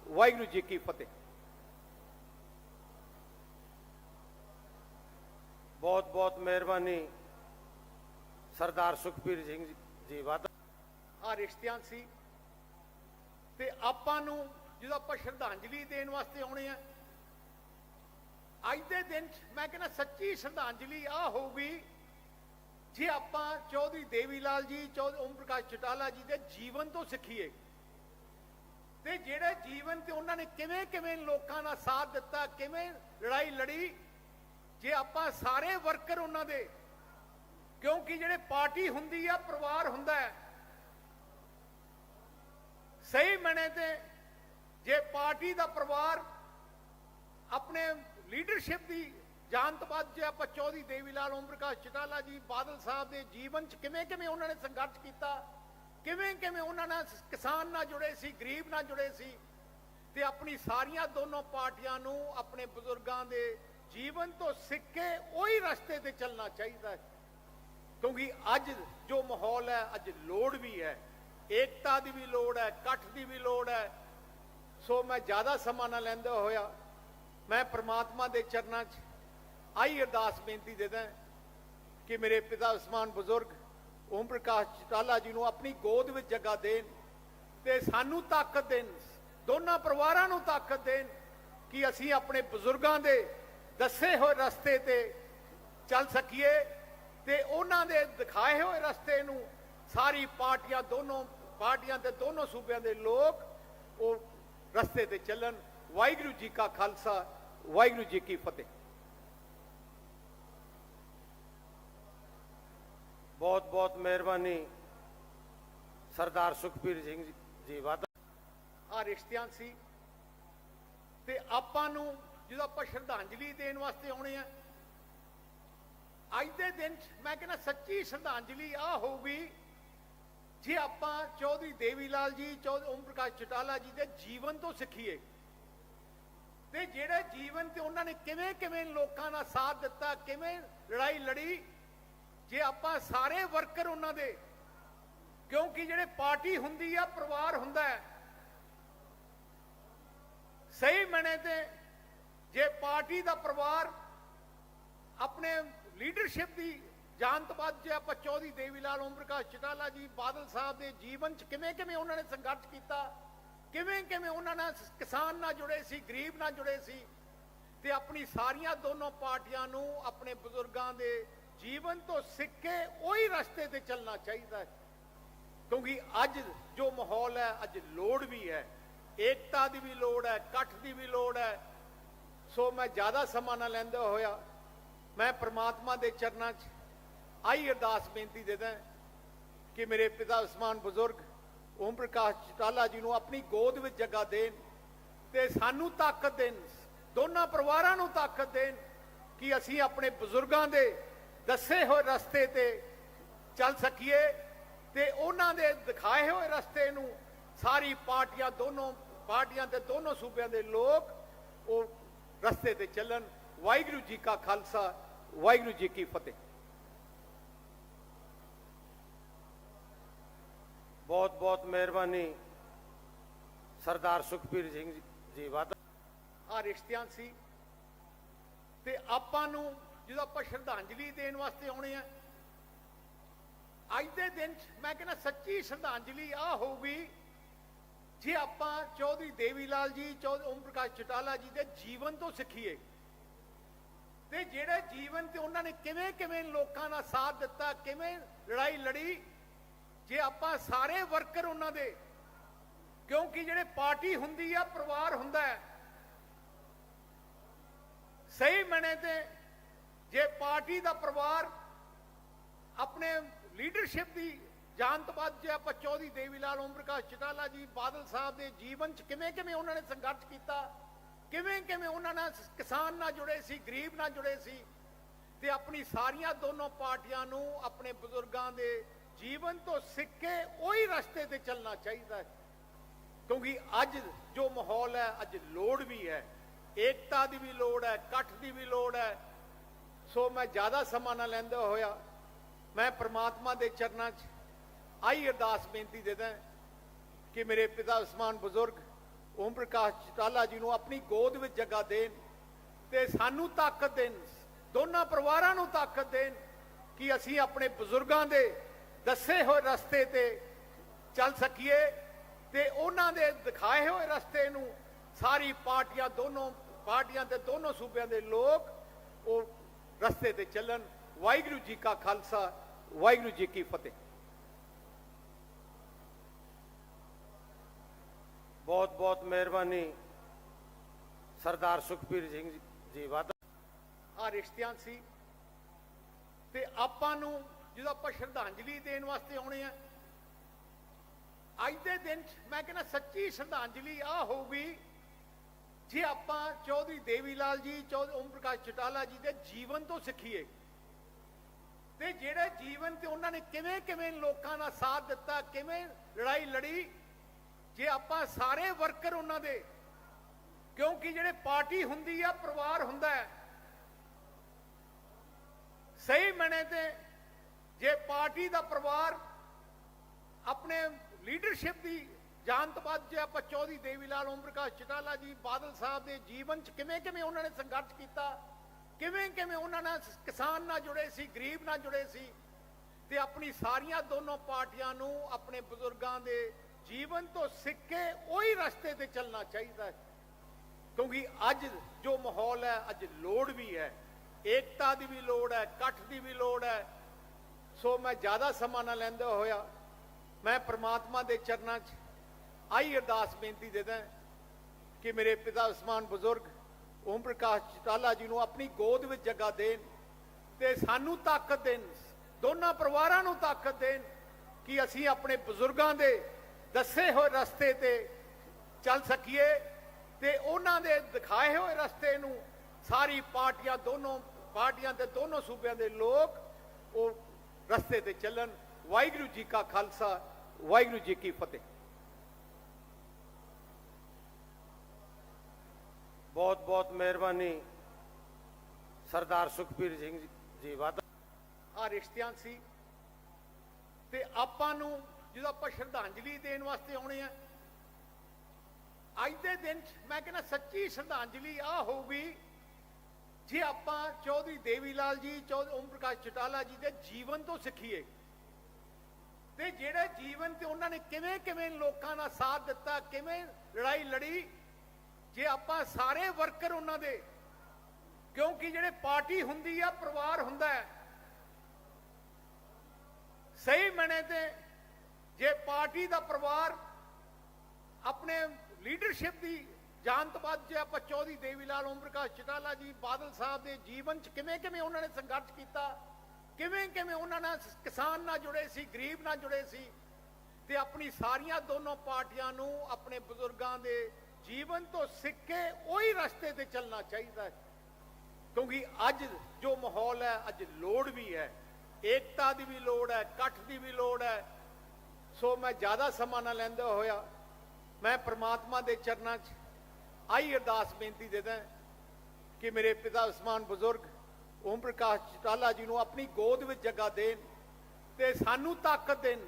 ਵਾਹਿਗੁਰੂ ਜੀ ਕੀ ਫਤਿਹ। ਬਹੁਤ ਬਹੁਤ ਮਿਹਰਬਾਨੀ ਸਰਦਾਰ ਸੁਖਬੀਰ ਸਿੰਘ ਜੀ- ਵਾਧਾ। ਆ ਰਿਸ਼ਤਿਆਂ ਸੀ ਤੇ ਆਪਾਂ ਨੂੰ ਜਦੋਂ ਆਪਾਂ ਸ਼ਰਧਾਂਜਲੀ ਦੇਣ ਵਾਸਤੇ ਆਉਣੇ ਆ, ਅੱਜ ਦੇ ਦਿਨ 'ਚ ਮੈਂ ਕਹਿੰਦਾ ਸੱਚੀ ਸ਼ਰਧਾਂਜਲੀ ਆ ਹੋਊਗੀ, ਜੇ ਆਪਾਂ ਚੌਧਰੀ ਦੇਵੀ ਲਾਲ ਜੀ, ਚੌਧਰੀ ਓਮ ਪ੍ਰਕਾਸ਼ ਚਟਾਲਾ ਜੀ ਦੇ ਜੀਵਨ ਤੋਂ ਸਿੱਖੀਏ। ਤੇ ਜਿਹੜੇ ਜੀਵਨ ਤੇ ਉਹਨਾਂ ਨੇ ਕਿਵੇਂ ਕਿਵੇਂ ਲੋਕਾਂ ਦਾ ਸਾਥ ਦਿੱਤਾ, ਕਿਵੇਂ ਲੜਾਈ ਲੜੀ, ਜੇ ਆਪਾਂ ਸਾਰੇ ਵਰਕਰ ਉਹਨਾਂ ਦੇ, ਕਿਉਂਕਿ ਜਿਹੜੇ ਪਾਰਟੀ ਹੁੰਦੀ ਆ, ਪਰਿਵਾਰ ਹੁੰਦਾ ਹੈ, ਸਹੀ ਮਣੇ ਤੇ ਜੇ ਪਾਰਟੀ ਦਾ ਪਰਿਵਾਰ ਆਪਣੇ ਲੀਡਰਸ਼ਿਪ ਦੀ ਜਾਨ ਤੋਂ ਬਾਅਦ ਜੇ ਆਪਾਂ ਚੌਧਰੀ ਦੇਵੀ ਲਾਲ ਓਮ ਪ੍ਰਕਾਸ਼ ਚਟਾਲਾ ਜੀ, ਬਾਦਲ ਸਾਹਿਬ ਦੇ ਜੀਵਨ 'ਚ ਕਿਵੇਂ ਕਿਵੇਂ ਉਹਨਾਂ ਨੇ ਸੰਘਰਸ਼ ਕੀਤਾ, ਕਿਵੇਂ ਕਿਵੇਂ ਉਹਨਾਂ ਨਾਲ ਕਿਸਾਨ ਨਾਲ ਜੁੜੇ ਸੀ, ਗਰੀਬ ਨਾਲ ਜੁੜੇ ਸੀ, ਤੇ ਆਪਣੀ ਸਾਰੀਆਂ ਦੋਨੋਂ ਪਾਰਟੀਆਂ ਨੂੰ ਆਪਣੇ ਬਜ਼ੁਰਗਾਂ ਦੇ ਜੀਵਨ ਤੋਂ ਸਿੱਖ ਕੇ ਉਹੀ ਰਸਤੇ ਤੇ ਚੱਲਣਾ ਚਾਹੀਦਾ ਹੈ। ਕਿਉਂਕਿ ਅੱਜ ਜੋ ਮਾਹੌਲ ਹੈ, ਅੱਜ ਲੋੜ ਵੀ ਹੈ। ਏਕਤਾ ਦੀ ਵੀ ਲੋੜ ਹੈ, ਇਕੱਠ ਦੀ ਵੀ ਲੋੜ ਹੈ। ਸੋ ਮੈਂ ਜ਼ਿਆਦਾ ਸਮਾਂ ਨਾ ਲੈਂਦਾ ਹੋਇਆ, ਮੈਂ ਪ੍ਰਮਾਤਮਾ ਦੇ ਚਰਨਾਂ 'ਚ ਆਈ ਅਰਦਾਸ ਬੇਨਤੀ ਦੇਦਾ ਕਿ ਮੇਰੇ ਪਿਤਾ ਉਸਮਾਨ ਬਜ਼ੁਰਗ ਓਮ ਪ੍ਰਕਾਸ਼ ਚਟਾਲਾ ਜੀ ਨੂੰ ਆਪਣੀ ਗੋਦ ਵਿੱਚ ਜਗ੍ਹਾ ਦੇਣ ਤੇ ਸਾਨੂੰ ਤਾਕਤ ਦੇਣ, ਦੋਨਾਂ ਪਰਿਵਾਰਾਂ ਨੂੰ ਤਾਕਤ ਦੇਣ ਕਿ ਅਸੀਂ ਆਪਣੇ ਬਜ਼ੁਰਗਾਂ ਦੇ ਦੱਸੇ ਹੋਏ ਰਸਤੇ ਤੇ ਚੱਲ ਸਕੀਏ ਤੇ ਉਹਨਾਂ ਦੇ ਦਿਖਾਏ ਹੋਏ ਰਸਤੇ ਨੂੰ ਸਾਰੀ ਪਾਰਟੀਆਂ ਦੋਨੋਂ, ਪਾਰਟੀਆਂ ਤੇ ਦੋਨੋਂ ਸੂਬਿਆਂ ਦੇ ਲੋਕ ਉਹ ਰਸਤੇ ਤੇ ਚੱਲਣ। ਵਾਹਿਗੁਰੂ ਜੀ ਕਾ ਖਾਲਸਾ ਵਾਹਿਗੁਰੂ ਜੀ ਕੀ ਫਤਿਹ। ਬਹੁਤ ਬਹੁਤ ਮਿਹਰਬਾਨੀ ਸਰਦਾਰ ਸੁਖਬੀਰ ਸਿੰਘ ਜੀ- ਵਾਧਾ। ਆ ਰਿਸ਼ਤਿਆਂ ਸੀ ਤੇ ਆਪਾਂ ਨੂੰ ਜਦੋਂ ਆਪਾਂ ਸ਼ਰਧਾਂਜਲੀ ਦੇਣ ਵਾਸਤੇ ਆਉਣੇ ਆ ਅੱਜ ਦੇ ਦਿਨ ਮੈਂ ਕਹਿੰਦਾ ਸੱਚੀ ਸ਼ਰਧਾਂਜਲੀ ਆ ਹੋਊਗੀ ਜੇ ਆਪਾਂ ਚੌਧਰੀ ਦੇਵੀ ਲਾਲ ਜੀ, ਚੌਧਰੀ ਓਮ ਪ੍ਰਕਾਸ਼ ਚਟਾਲਾ ਜੀ ਦੇ ਜੀਵਨ ਤੋਂ ਸਿੱਖੀਏ, ਤੇ ਜਿਹੜੇ ਜੀਵਨ ਤੇ ਉਹਨਾਂ ਨੇ ਕਿਵੇਂ ਕਿਵੇਂ ਲੋਕਾਂ ਦਾ ਸਾਥ ਦਿੱਤਾ, ਕਿਵੇਂ ਲੜਾਈ ਲੜੀ, ਜੇ ਆਪਾਂ ਸਾਰੇ ਵਰਕਰ ਉਹਨਾਂ ਦੇ, ਕਿਉਂਕਿ ਜਿਹੜੇ ਪਾਰਟੀ ਹੁੰਦੀ ਆ, ਪਰਿਵਾਰ ਹੁੰਦਾ ਹੈ, ਸਹੀ ਮਣੇ ਤੇ ਜੇ ਪਾਰਟੀ ਦਾ ਪਰਿਵਾਰ ਆਪਣੇ ਲੀਡਰਸ਼ਿਪ ਦੀ ਜਾਣ ਤੋਂ ਬਾਅਦ ਜੇ ਆਪਾਂ ਚੌਧਰੀ ਦੇਵੀ ਲਾਲ ਓਮ ਪ੍ਰਕਾਸ਼ ਚਟਾਲਾ ਜੀ, ਬਾਦਲ ਸਾਹਿਬ ਦੇ ਜੀਵਨ 'ਚ ਕਿਵੇਂ ਕਿਵੇਂ ਉਹਨਾਂ ਨੇ ਸੰਘਰਸ਼ ਕੀਤਾ? ਕਿਵੇਂ ਕਿਵੇਂ ਉਹਨਾਂ ਨਾਲ ਕਿਸਾਨ ਨਾਲ ਜੁੜੇ ਸੀ, ਗਰੀਬ ਨਾਲ ਜੁੜੇ ਸੀ? ਤੇ ਆਪਣੀ ਸਾਰੀਆਂ ਦੋਨੋਂ ਪਾਰਟੀਆਂ ਨੂੰ ਆਪਣੇ ਬਜ਼ੁਰਗਾਂ ਦੇ ਜੀਵਨ ਤੋਂ ਸਿੱਖ ਕੇ ਉਹੀ ਰਸਤੇ ਤੇ ਚੱਲਣਾ ਚਾਹੀਦਾ ਹੈ। ਕਿਉਂਕਿ ਅੱਜ ਜੋ ਮਾਹੌਲ ਹੈ, ਅੱਜ ਲੋੜ ਵੀ ਹੈ। ਏਕਤਾ ਦੀ ਵੀ ਲੋੜ ਹੈ, ਇਕੱਠ ਦੀ ਵੀ ਲੋੜ ਹੈ। ਸੋ ਮੈਂ ਜ਼ਿਆਦਾ ਸਮਾਂ ਨਾ ਲੈਂਦਾ ਹੋਇਆ। ਮੈਂ ਪ੍ਰਮਾਤਮਾ ਦੇ ਚਰਨਾਂ 'ਚ ਆਈ ਅਰਦਾਸ ਬੇਨਤੀ ਦੇਦਾ ਕਿ ਮੇਰੇ ਪਿਤਾ ਉਸਮਾਨ ਬਜ਼ੁਰਗ ਓਮ ਪ੍ਰਕਾਸ਼ ਚਟਾਲਾ ਜੀ ਨੂੰ ਆਪਣੀ ਗੋਦ ਵਿੱਚ ਜਗ੍ਹਾ ਦੇਣ ਤੇ ਸਾਨੂੰ ਤਾਕਤ ਦੇਣ, ਦੋਨਾਂ ਪਰਿਵਾਰਾਂ ਨੂੰ ਤਾਕਤ ਦੇਣ ਕਿ ਅਸੀਂ ਆਪਣੇ ਬਜ਼ੁਰਗਾਂ ਦੇ ਦੱਸੇ ਹੋਏ ਰਸਤੇ ਤੇ ਚੱਲ ਸਕੀਏ ਤੇ ਉਹਨਾਂ ਦੇ ਦਿਖਾਏ ਹੋਏ ਰਸਤੇ ਨੂੰ ਸਾਰੀ ਪਾਰਟੀਆਂ ਦੋਨੋਂ, ਪਾਰਟੀਆਂ ਤੇ ਦੋਨੋਂ ਸੂਬਿਆਂ ਦੇ ਲੋਕ ਉਹ ਰਸਤੇ ਤੇ ਚੱਲਣ। ਵਾਹਿਗੁਰੂ ਜੀ ਕਾ ਖਾਲਸਾ, ਵਾਹਿਗੁਰੂ ਜੀ ਕੀ ਫਤਿਹ। ਬਹੁਤ ਬਹੁਤ ਮਿਹਰਬਾਨੀ। ਸਰਦਾਰ ਸੁਖਬੀਰ ਸਿੰਘ ਜੀ ਵਾਦਾ ਆ ਰਿਸ਼ਤਿਆਂ ਸੀ। ਤੇ ਆਪਾਂ ਨੂੰ ਜਦੋਂ ਆਪਾਂ ਸ਼ਰਧਾਂਜਲੀ ਦੇਣ ਵਾਸਤੇ ਆਉਣੇ ਆ, ਅੱਜ ਦੇ ਦਿਨ 'ਚ ਮੈਂ ਕਹਿੰਦਾ ਸੱਚੀ ਸ਼ਰਧਾਂਜਲੀ ਆ ਹੋਊਗੀ। ਜੇ ਆਪਾਂ ਚੌਧਰੀ ਦੇਵੀ ਲਾਲ ਜੀ, ਚੌਧਰੀ ਓਮ ਪ੍ਰਕਾਸ਼ ਚਟਾਲਾ ਜੀ ਦੇ ਜੀਵਨ ਤੋਂ ਸਿੱਖੀਏ, ਤੇ ਜਿਹੜੇ ਜੀਵਨ ਤੇ ਉਹਨਾਂ ਨੇ ਕਿਵੇਂ ਕਿਵੇਂ ਲੋਕਾਂ ਦਾ ਸਾਥ ਦਿੱਤਾ, ਕਿਵੇਂ ਲੜਾਈ ਲੜੀ ਜੇ ਆਪਾਂ ਸਾਰੇ ਵਰਕਰ ਉਹਨਾਂ ਦੇ, ਕਿਉਂਕਿ ਜਿਹੜੇ ਪਾਰਟੀ ਹੁੰਦੀ ਆ, ਪਰਿਵਾਰ ਹੁੰਦਾ ਹੈ। ਸਹੀ ਮਣੇ ਤੇ ਜੇ ਪਾਰਟੀ ਦਾ ਪਰਿਵਾਰ ਆਪਣੇ ਲੀਡਰਸ਼ਿਪ ਦੀ ਜਾਨ ਤੋਂ ਬਾਅਦ ਜੇ ਆਪਾਂ ਚੌਧਰੀ ਦੇਵੀ ਲਾਲ ਓਮ ਪ੍ਰਕਾਸ਼ ਚਟਾਲਾ ਜੀ, ਬਾਦਲ ਸਾਹਿਬ ਦੇ ਜੀਵਨ ਚ ਕਿਵੇਂ ਕਿਵੇਂ ਉਹਨਾਂ ਨੇ ਸੰਘਰਸ਼ ਕੀਤਾ ਕਿਵੇਂ ਕਿਵੇਂ ਉਹਨਾਂ ਨਾਲ ਕਿਸਾਨ ਨਾਲ ਜੁੜੇ ਸੀ, ਗਰੀਬ ਨਾਲ ਜੁੜੇ ਸੀ, ਤੇ ਆਪਣੀ ਸਾਰੀਆਂ ਦੋਨੋਂ ਪਾਰਟੀਆਂ ਨੂੰ, ਆਪਣੇ ਬਜ਼ੁਰਗਾਂ ਦੇ ਜੀਵਨ ਤੋਂ ਸਿੱਖ ਕੇ ਉਹੀ ਰਸਤੇ ਤੇ ਚੱਲਣਾ ਚਾਹੀਦਾ ਹੈ। ਕਿਉਂਕਿ ਅੱਜ ਜੋ ਮਾਹੌਲ ਹੈ, ਅੱਜ ਲੋੜ ਵੀ ਹੈ। ਏਕਤਾ ਦੀ ਵੀ ਲੋੜ ਹੈ, ਇਕੱਠ ਦੀ ਵੀ ਲੋੜ ਹੈ। ਸੋ ਮੈਂ ਜ਼ਿਆਦਾ ਸਮਾਂ ਨਾ ਲੈਂਦਾ ਹੋਇਆ, ਮੈਂ ਪ੍ਰਮਾਤਮਾ ਦੇ ਚਰਨਾਂ 'ਚ ਆਈ ਅਰਦਾਸ ਬੇਨਤੀ ਦੇਦਾ ਕਿ ਮੇਰੇ ਪਿਤਾ ਉਸਮਾਨ ਬਜ਼ੁਰਗ, ਓਮ ਪ੍ਰਕਾਸ਼ ਚਟਾਲਾ ਜੀ ਨੂੰ ਆਪਣੀ ਗੋਦ ਵਿੱਚ ਜਗ੍ਹਾ ਦੇਣ ਤੇ ਸਾਨੂੰ ਤਾਕਤ ਦੇਣ, ਦੋਨਾਂ ਪਰਿਵਾਰਾਂ ਨੂੰ ਤਾਕਤ ਦੇਣ ਕਿ ਅਸੀਂ ਆਪਣੇ ਬਜ਼ੁਰਗਾਂ ਦੇ ਦੱਸੇ ਹੋਏ ਰਸਤੇ ਤੇ ਚੱਲ ਸਕੀਏ ਤੇ ਉਹਨਾਂ ਦੇ ਦਿਖਾਏ ਹੋਏ ਰਸਤੇ ਨੂੰ ਸਾਰੀ ਪਾਰਟੀਆਂ ਦੋਨੋਂ ਪਾਰਟੀਆਂ ਤੇ ਦੋਨੋਂ ਸੂਬਿਆਂ ਦੇ ਲੋਕ ਉਹ ਰਸਤੇ ਤੇ ਚੱਲਣ। ਵਾਹਿਗੁਰੂ ਜੀ ਕਾ ਖਾਲਸਾ ਵਾਹਿਗੁਰੂ ਜੀ ਕੀ ਫਤਿਹ। ਬਹੁਤ ਬਹੁਤ ਮਿਹਰਬਾਨੀ ਸਰਦਾਰ ਸੁਖਬੀਰ ਸਿੰਘ ਜੀ ਵਾਦਾ ਆ ਰਿਸ਼ਤਿਆਂ ਸੀ ਤੇ ਆਪਾਂ ਨੂੰ ਜਦੋਂ ਆਪਾਂ ਸ਼ਰਧਾਂਜਲੀ ਦੇਣ ਵਾਸਤੇ ਆਉਣੇ ਆ, ਅੱਜ ਦੇ ਦਿਨ 'ਚ ਮੈਂ ਕਹਿੰਦਾ ਸੱਚੀ ਸ਼ਰਧਾਂਜਲੀ ਆ ਹੋਊਗੀ, ਜੇ ਆਪਾਂ ਚੌਧਰੀ ਦੇਵੀ ਲਾਲ ਜੀ, ਚੌਧਰੀ ਓਮ ਪ੍ਰਕਾਸ਼ ਚਟਾਲਾ ਜੀ ਦੇ ਜੀਵਨ ਤੋਂ ਸਿੱਖੀਏ। ਤੇ ਜਿਹੜੇ ਜੀਵਨ ਤੇ ਉਹਨਾਂ ਨੇ ਕਿਵੇਂ ਕਿਵੇਂ ਲੋਕਾਂ ਦਾ ਸਾਥ ਦਿੱਤਾ, ਕਿਵੇਂ ਲੜਾਈ ਲੜੀ, ਜੇ ਆਪਾਂ ਸਾਰੇ ਵਰਕਰ ਉਹਨਾਂ ਦੇ, ਕਿਉਂਕਿ ਜਿਹੜੇ ਪਾਰਟੀ ਹੁੰਦੀ ਆ, ਪਰਿਵਾਰ ਹੁੰਦਾ ਹੈ, ਸਹੀ ਮਣੇ ਤੇ ਜੇ ਪਾਰਟੀ ਦਾ ਪਰਿਵਾਰ ਆਪਣੇ ਲੀਡਰਸ਼ਿਪ ਦੀ ਜਾਨ ਤੋਂ ਬਾਅਦ ਜੇ ਆਪਾਂ ਚੌਧਰੀ ਦੇਵੀ ਲਾਲ ਓਮ ਪ੍ਰਕਾਸ਼ ਚਟਾਲਾ ਜੀ, ਬਾਦਲ ਸਾਹਿਬ ਦੇ ਜੀਵਨ ਚ ਕਿਵੇਂ ਕਿਵੇਂ ਉਹਨਾਂ ਨੇ ਸੰਘਰਸ਼ ਕੀਤਾ, ਕਿਵੇਂ ਕਿਵੇਂ ਉਹਨਾਂ ਨਾਲ ਕਿਸਾਨ ਨਾਲ ਜੁੜੇ ਸੀ, ਗਰੀਬ ਨਾਲ ਜੁੜੇ ਸੀ, ਤੇ ਆਪਣੀ ਸਾਰੀਆਂ ਦੋਨੋਂ ਪਾਰਟੀਆਂ ਨੂੰ ਆਪਣੇ ਬਜ਼ੁਰਗਾਂ ਦੇ ਜੀਵਨ ਤੋਂ ਸਿੱਖ ਕੇ ਉਹੀ ਰਸਤੇ ਤੇ ਚੱਲਣਾ ਚਾਹੀਦਾ ਹੈ। ਕਿਉਂਕਿ ਅੱਜ ਜੋ ਮਾਹੌਲ ਹੈ, ਅੱਜ ਲੋੜ ਵੀ ਹੈ। ਏਕਤਾ ਦੀ ਵੀ ਲੋੜ ਹੈ, ਇਕੱਠ ਦੀ ਵੀ ਲੋੜ ਹੈ। ਸੋ ਮੈਂ ਜ਼ਿਆਦਾ ਸਮਾਂ ਨਾ ਲੈਂਦਾ ਹੋਇਆ, ਮੈਂ ਪ੍ਰਮਾਤਮਾ ਦੇ ਚਰਨਾਂ 'ਚ ਆਈ ਅਰਦਾਸ ਬੇਨਤੀ ਦੇਦਾ ਕਿ ਮੇਰੇ ਪਿਤਾ ਉਸਮਾਨ ਬਜ਼ੁਰਗ ਓਮ ਪ੍ਰਕਾਸ਼ ਚਟਾਲਾ ਜੀ ਨੂੰ ਆਪਣੀ ਗੋਦ ਵਿੱਚ ਜਗ੍ਹਾ ਦੇਣ ਤੇ ਸਾਨੂੰ ਤਾਕਤ ਦੇਣ, ਦੋਨਾਂ ਪਰਿਵਾਰਾਂ ਨੂੰ ਤਾਕਤ ਦੇਣ ਕਿ ਅਸੀਂ ਆਪਣੇ ਬਜ਼ੁਰਗਾਂ ਦੇ ਦੱਸੇ ਹੋਏ ਰਸਤੇ ਤੇ ਚੱਲ ਸਕੀਏ ਤੇ ਉਹਨਾਂ ਦੇ ਦਿਖਾਏ ਹੋਏ ਰਸਤੇ ਨੂੰ ਸਾਰੀ ਪਾਰਟੀਆਂ ਦੋਨੋਂ, ਪਾਰਟੀਆਂ ਤੇ ਦੋਨੋਂ ਸੂਬਿਆਂ ਦੇ ਲੋਕ ਉਹ ਰਸਤੇ ਤੇ ਚੱਲਣ। ਵਾਹਿਗੁਰੂ ਜੀ ਕਾ ਖਾਲਸਾ, ਵਾਹਿਗੁਰੂ ਜੀ ਕੀ ਫਤਿਹ। ਬਹੁਤ ਬਹੁਤ ਮਿਹਰਬਾਨੀ ਸਰਦਾਰ ਸੁਖਬੀਰ ਸਿੰਘ ਜੀ ਵਾਦਾ ਆ ਰਿਸ਼ਤਿਆਂ ਸੀ ਤੇ ਆਪਾਂ ਨੂੰ ਜਦੋਂ ਆਪਾਂ ਸ਼ਰਧਾਂਜਲੀ ਦੇਣ ਵਾਸਤੇ ਆਉਣੇ ਆ, ਅੱਜ ਦੇ ਦਿਨ 'ਚ ਮੈਂ ਕਹਿੰਦਾ ਸੱਚੀ ਸ਼ਰਧਾਂਜਲੀ ਆ ਹੋਊਗੀ ਜੇ ਆਪਾਂ ਚੌਧਰੀ ਦੇਵੀ ਲਾਲ ਜੀ, ਚੌਧਰੀ ਓਮ ਪ੍ਰਕਾਸ਼ ਚਟਾਲਾ ਜੀ ਦੇ ਜੀਵਨ ਤੋਂ ਸਿੱਖੀਏ, ਤੇ ਜਿਹੜੇ ਜੀਵਨ ਤੇ ਉਹਨਾਂ ਨੇ ਕਿਵੇਂ ਕਿਵੇਂ ਲੋਕਾਂ ਦਾ ਸਾਥ ਦਿੱਤਾ, ਕਿਵੇਂ ਲੜਾਈ ਲੜੀ, ਜੇ ਆਪਾਂ ਸਾਰੇ ਵਰਕਰ ਉਹਨਾਂ ਦੇ, ਕਿਉਂਕਿ ਜਿਹੜੇ ਪਾਰਟੀ ਹੁੰਦੀ ਆ, ਪਰਿਵਾਰ ਹੁੰਦਾ ਹੈ, ਸਹੀ ਮਣੇ ਤੇ ਜੇ ਪਾਰਟੀ ਦਾ ਪਰਿਵਾਰ ਆਪਣੇ ਲੀਡਰਸ਼ਿਪ ਦੀ ਜਾਣ ਤੋਂ ਬਾਅਦ ਜੇ ਆਪਾਂ ਚੌਧਰੀ ਦੇਵੀ ਲਾਲ ਓਮ ਪ੍ਰਕਾਸ਼ ਚਟਾਲਾ ਜੀ, ਬਾਦਲ ਸਾਹਿਬ ਦੇ ਜੀਵਨ ਚ ਕਿਵੇਂ ਕਿਵੇਂ ਉਹਨਾਂ ਨੇ ਸੰਘਰਸ਼ ਕੀਤਾ, ਕਿਵੇਂ ਕਿਵੇਂ ਉਹਨਾਂ ਨਾਲ ਕਿਸਾਨ ਨਾਲ ਜੁੜੇ ਸੀ, ਗਰੀਬ ਨਾਲ ਜੁੜੇ ਸੀ, ਤੇ ਆਪਣੀ ਸਾਰੀਆਂ ਦੋਨੋਂ ਪਾਰਟੀਆਂ ਨੂੰ ਆਪਣੇ ਬਜ਼ੁਰਗਾਂ ਦੇ ਜੀਵਨ ਤੋਂ ਸਿੱਖ ਕੇ ਉਹੀ ਰਸਤੇ ਤੇ ਚੱਲਣਾ ਚਾਹੀਦਾ ਹੈ। ਕਿਉਂਕਿ ਅੱਜ ਜੋ ਮਾਹੌਲ ਹੈ, ਅੱਜ ਲੋੜ ਵੀ ਹੈ। ਏਕਤਾ ਦੀ ਵੀ ਲੋੜ ਹੈ, ਇਕੱਠ ਦੀ ਵੀ ਲੋੜ ਹੈ। ਸੋ ਮੈਂ ਜ਼ਿਆਦਾ ਸਮਾਂ ਨਾ ਲੈਂਦਾ ਹੋਇਆ। ਮੈਂ ਪ੍ਰਮਾਤਮਾ ਦੇ ਚਰਨਾਂ 'ਚ ਆਈ ਅਰਦਾਸ ਬੇਨਤੀ ਦੇਦਾ ਕਿ ਮੇਰੇ ਪਿਤਾ ਉਸਮਾਨ ਬਜ਼ੁਰਗ, ਓਮ ਪ੍ਰਕਾਸ਼ ਚਟਾਲਾ ਜੀ ਨੂੰ ਆਪਣੀ ਗੋਦ ਵਿੱਚ ਜਗ੍ਹਾ ਦੇਣ ਤੇ ਸਾਨੂੰ ਤਾਕਤ ਦੇਣ,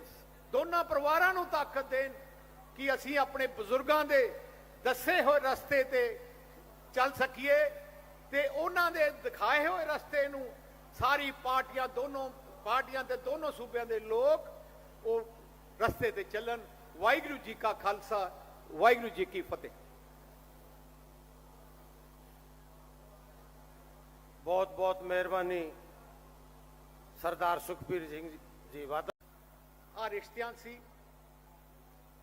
ਦੋਨਾਂ ਪਰਿਵਾਰਾਂ ਨੂੰ ਤਾਕਤ ਦੇਣ ਕਿ ਅਸੀਂ ਆਪਣੇ ਬਜ਼ੁਰਗਾਂ ਦੇ ਦੱਸੇ ਹੋਏ ਰਸਤੇ ਤੇ ਚੱਲ ਸਕੀਏ ਤੇ ਉਹਨਾਂ ਦੇ ਦਿਖਾਏ ਹੋਏ ਰਸਤੇ ਨੂੰ ਸਾਰੀ ਪਾਰਟੀਆਂ ਦੋਨੋਂ, ਪਾਰਟੀਆਂ ਤੇ ਦੋਨੋਂ ਸੂਬਿਆਂ ਦੇ ਲੋਕ ਉਹ ਰਸਤੇ ਤੇ ਚੱਲਣ। ਵਾਹਿਗੁਰੂ ਜੀ ਕਾ ਖਾਲਸਾ, ਵਾਹਿਗੁਰੂ ਜੀ ਕੀ ਫਤਿਹ। ਬਹੁਤ ਬਹੁਤ ਮਿਹਰਬਾਨੀ ਸਰਦਾਰ ਸੁਖਬੀਰ ਸਿੰਘ ਜੀ- ਜੀ ਵਾਧਾ। ਆ ਰਿਸ਼ਤਿਆਂ ਸੀ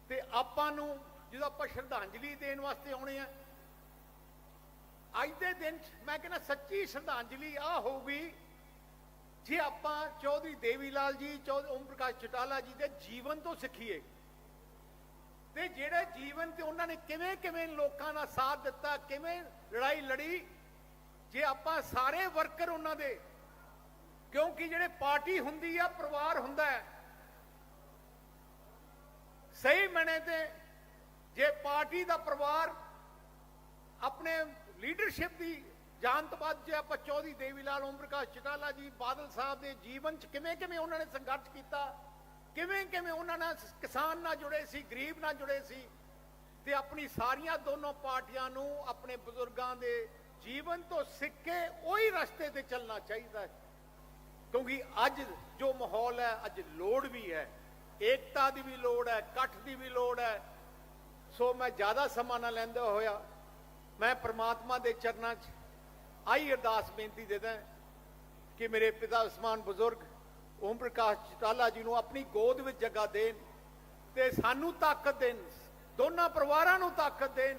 ਤੇ ਆਪਾਂ ਨੂੰ ਜਦੋਂ ਆਪਾਂ ਸ਼ਰਧਾਂਜਲੀ ਦੇਣ ਵਾਸਤੇ ਆਉਣੇ ਆ, ਅੱਜ ਦੇ ਦਿਨ 'ਚ ਮੈਂ ਕਹਿੰਦਾ ਸੱਚੀ ਸ਼ਰਧਾਂਜਲੀ ਆ ਹੋਊਗੀ ਜੇ ਆਪਾਂ ਚੌਧਰੀ ਦੇਵੀ ਲਾਲ ਜੀ ਚੌਧਰੀ ਓਮ ਪ੍ਰਕਾਸ਼ ਚਟਾਲਾ ਜੀ ਦੇ ਜੀਵਨ ਤੋਂ ਸਿੱਖੀਏ। ਤੇ ਜਿਹੜੇ ਜੀਵਨ ਤੇ ਉਹਨਾਂ ਨੇ ਕਿਵੇਂ ਕਿਵੇਂ ਲੋਕਾਂ ਦਾ ਸਾਥ ਦਿੱਤਾ, ਕਿਵੇਂ ਲੜਾਈ ਲੜੀ ਜੇ ਆਪਾਂ ਸਾਰੇ ਵਰਕਰ ਉਹਨਾਂ ਦੇ, ਕਿਉਂਕਿ ਜਿਹੜੇ ਪਾਰਟੀ ਹੁੰਦੀ ਆ, ਪਰਿਵਾਰ ਹੁੰਦਾ ਹੈ। ਸਹੀ ਮਣੇ ਤੇ ਜੇ ਪਾਰਟੀ ਦਾ ਪਰਿਵਾਰ ਆਪਣੇ ਲੀਡਰਸ਼ਿਪ ਦੀ ਜਾਣ ਤੋਂ ਬਾਅਦ ਜੇ ਆਪਾਂ ਚੌਧਰੀ ਦੇਵੀ ਲਾਲ ਓਮ ਪ੍ਰਕਾਸ਼ ਚਟਾਲਾ ਜੀ, ਬਾਦਲ ਸਾਹਿਬ ਦੇ ਜੀਵਨ ਚ ਕਿਵੇਂ ਕਿਵੇਂ ਉਹਨਾਂ ਨੇ ਸੰਘਰਸ਼ ਕੀਤਾ, ਕਿਵੇਂ ਕਿਵੇਂ ਉਹਨਾਂ ਨਾਲ ਕਿਸਾਨ ਨਾਲ ਜੁੜੇ ਸੀ, ਗਰੀਬ ਨਾਲ ਜੁੜੇ ਸੀ, ਤੇ ਆਪਣੀ ਸਾਰੀਆਂ ਦੋਨੋਂ ਪਾਰਟੀਆਂ ਨੂੰ, ਆਪਣੇ ਬਜ਼ੁਰਗਾਂ ਦੇ ਜੀਵਨ ਤੋਂ ਸਿੱਖ ਕੇ ਉਹੀ ਰਸਤੇ ਤੇ ਚੱਲਣਾ ਚਾਹੀਦਾ ਹੈ। ਕਿਉਂਕਿ ਅੱਜ ਜੋ ਮਾਹੌਲ ਹੈ, ਅੱਜ ਲੋੜ ਵੀ ਹੈ। ਏਕਤਾ ਦੀ ਵੀ ਲੋੜ ਹੈ, ਇਕੱਠ ਦੀ ਵੀ ਲੋੜ ਹੈ। ਸੋ ਮੈਂ ਜ਼ਿਆਦਾ ਸਮਾਂ ਨਾ ਲੈਂਦਾ ਹੋਇਆ। ਮੈਂ ਪ੍ਰਮਾਤਮਾ ਦੇ ਚਰਨਾਂ 'ਚ ਆਈ ਅਰਦਾਸ ਬੇਨਤੀ ਦੇਦਾ ਕਿ ਮੇਰੇ ਪਿਤਾ ਉਸਮਾਨ ਬਜ਼ੁਰਗ, ਓਮ ਪ੍ਰਕਾਸ਼ ਚਟਾਲਾ ਜੀ ਨੂੰ ਆਪਣੀ ਗੋਦ ਵਿੱਚ ਜਗ੍ਹਾ ਦੇਣ ਤੇ ਸਾਨੂੰ ਤਾਕਤ ਦੇਣ, ਦੋਨਾਂ ਪਰਿਵਾਰਾਂ ਨੂੰ ਤਾਕਤ ਦੇਣ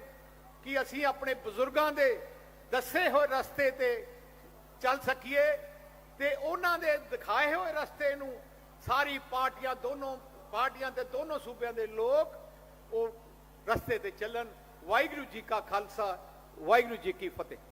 ਕਿ ਅਸੀਂ ਆਪਣੇ ਬਜ਼ੁਰਗਾਂ ਦੇ ਦੱਸੇ ਹੋਏ ਰਸਤੇ ਤੇ ਚੱਲ ਸਕੀਏ ਤੇ ਉਹਨਾਂ ਦੇ ਦਿਖਾਏ ਹੋਏ ਰਸਤੇ ਨੂੰ ਸਾਰੀ ਪਾਰਟੀਆਂ ਦੋਨੋਂ, ਪਾਰਟੀਆਂ ਤੇ ਦੋਨੋਂ ਸੂਬਿਆਂ ਦੇ ਲੋਕ ਉਹ ਰਸਤੇ ਤੇ ਚੱਲਣ। ਵਾਹਿਗੁਰੂ ਜੀ ਕਾ ਖਾਲਸਾ, ਵਾਹਿਗੁਰੂ ਜੀ ਕੀ ਫਤਿਹ।